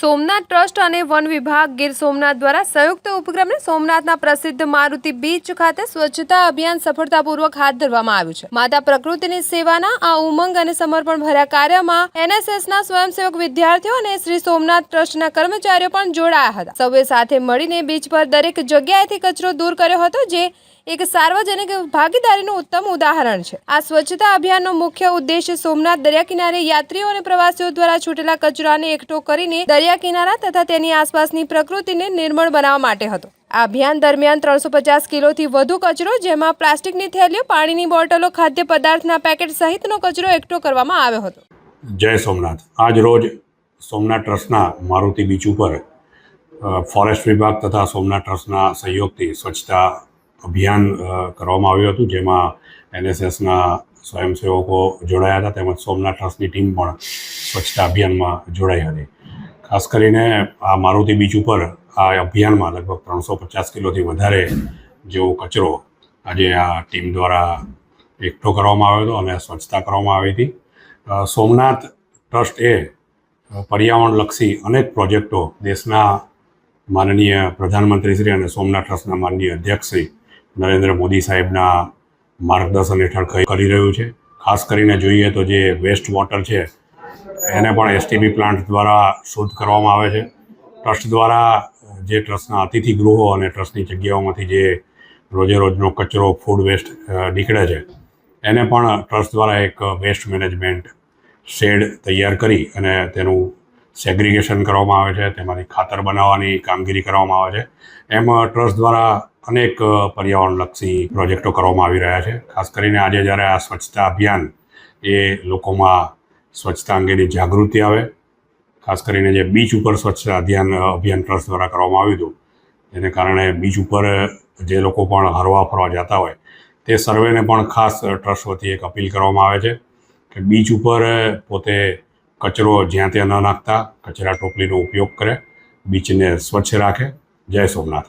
Somnath trust અને one વિભાગ ગીર સોમનાથ દ્વારા સંયુક્ત ઉપક્રમે સોમનાથના પ્રસિદ્ધ મારુતિ બીચ ખાતે સ્વચ્છતા અભિયાન સફળતાપૂર્વક હાથ ધરવામાં આવ્યું છે. માતા પ્રકૃતિની સેવાના આ ઉમંગ અને સમર્પણ ભર્યા કાર્યમાં એનએસએસના સ્વયંસેવક વિદ્યાર્થીઓ અને શ્રી સોમનાથ ટ્રસ્ટના કર્મચારીઓ પણ જોડાયા હતા. સૌએ સાથે મળીને બીચ પર દરેક જગ્યાએથી કચરો દૂર કર્યો હતો, જે એક સાર્વજનિક ભાગીદારીનું ઉત્તમ ઉદાહરણ છે. આ સ્વચ્છતા અભિયાનનો મુખ્ય ઉદ્દેશ સોમનાથ દરિયા કિનારે યાત્રીઓ અને પ્રવાસીઓ દ્વારા છૂટેલા કચરાને એકઠો કરીને દરિયા કિનારા તથા તેની આસપાસની પ્રકૃતિને નિર્મળ બનાવવા માટે હતો. આ અભિયાન દરમિયાન ત્રણસો પચાસ કિલોથી વધુ કચરો, જેમાં પ્લાસ્ટિકની થેલીઓ, પાણીની બોટલો, ખાદ્ય પદાર્થના પેકેટ સહિતનો કચરો એકઠો કરવામાં આવ્યો હતો. જય સોમનાથ. આજ રોજ સોમનાથ ટ્રસ્ટના મારુતિ બીચ ઉપર ફોરેસ્ટ વિભાગ તથા સોમનાથ ટ્રસ્ટના સહયોગથી સ્વચ્છતા અભિયાન કરવામાં આવ્યું હતું, જેમાં એનએસએસના સ્વયંસેવકો જોડાયા હતા, તેમજ સોમનાથ ટ્રસ્ટની ટીમ પણ સ્વચ્છતા અભિયાનમાં જોડાઈ હતી. ખાસ કરીને આ મારુતિ બીચ ઉપર આ અભિયાનમાં લગભગ ત્રણસો પચાસ કિલોથી વધારે જેવો કચરો આજે આ ટીમ દ્વારા એકઠો કરવામાં આવ્યો હતો અને સ્વચ્છતા કરવામાં આવી હતી. સોમનાથ ટ્રસ્ટ એ પર્યાવરણલક્ષી અનેક પ્રોજેક્ટો દેશના માનનીય પ્રધાનમંત્રી શ્રી અને સોમનાથ ટ્રસ્ટના માનનીય અધ્યક્ષ શ્રી નરેન્દ્ર મોદી સાહેબના માર્ગદર્શન હેઠળ કરી રહ્યું છે? ખાસ કરીને જોઈએ તો જે વેસ્ટ વોટર છે, એને પણ એસટીબી પ્લાન્ટ દ્વારા શુદ્ધ કરવામાં આવે છે. ટ્રસ્ટ દ્વારા જે ટ્રસ્ટના અતિથિ ગૃહો અને ટ્રસ્ટની જગ્યાઓમાંથી જે રોજે રોજનો કચરો ફૂડ વેસ્ટ નીકળે છે, એને પણ ટ્રસ્ટ દ્વારા એક વેસ્ટ મેનેજમેન્ટ શેડ તૈયાર કરી અને તેનું સેગ્રિગેશન કરવામાં આવે છે, તેમાંથી ખાતર બનાવવાની કામગીરી કરવામાં આવે છે. એમ ટ્રસ્ટ દ્વારા અનેક પર્યાવરણલક્ષી પ્રોજેક્ટો કરવામાં આવી રહ્યા છે. ખાસ કરીને આજે જ્યારે આ સ્વચ્છતા અભિયાન એ લોકોમાં સ્વચ્છતા અંગેની જાગૃતિ આવે, ખાસ કરીને જે બીચ ઉપર સ્વચ્છતા અભિયાન અભિયાન ટ્રસ્ટ દ્વારા કરવામાં આવ્યું હતું, જેને કારણે બીચ ઉપર જે લોકો પણ હરવા ફરવા જતા હોય, તે સર્વેને પણ ખાસ ટ્રસ્ટ વતી એક અપીલ કરવામાં આવે છે કે બીચ ઉપર પોતે કચરો જ્યાં ત્યાં ન નાખતા કચરા ટોપલીનો ઉપયોગ કરે બીચને સ્વચ્છ રાખે. જય સોમનાથ.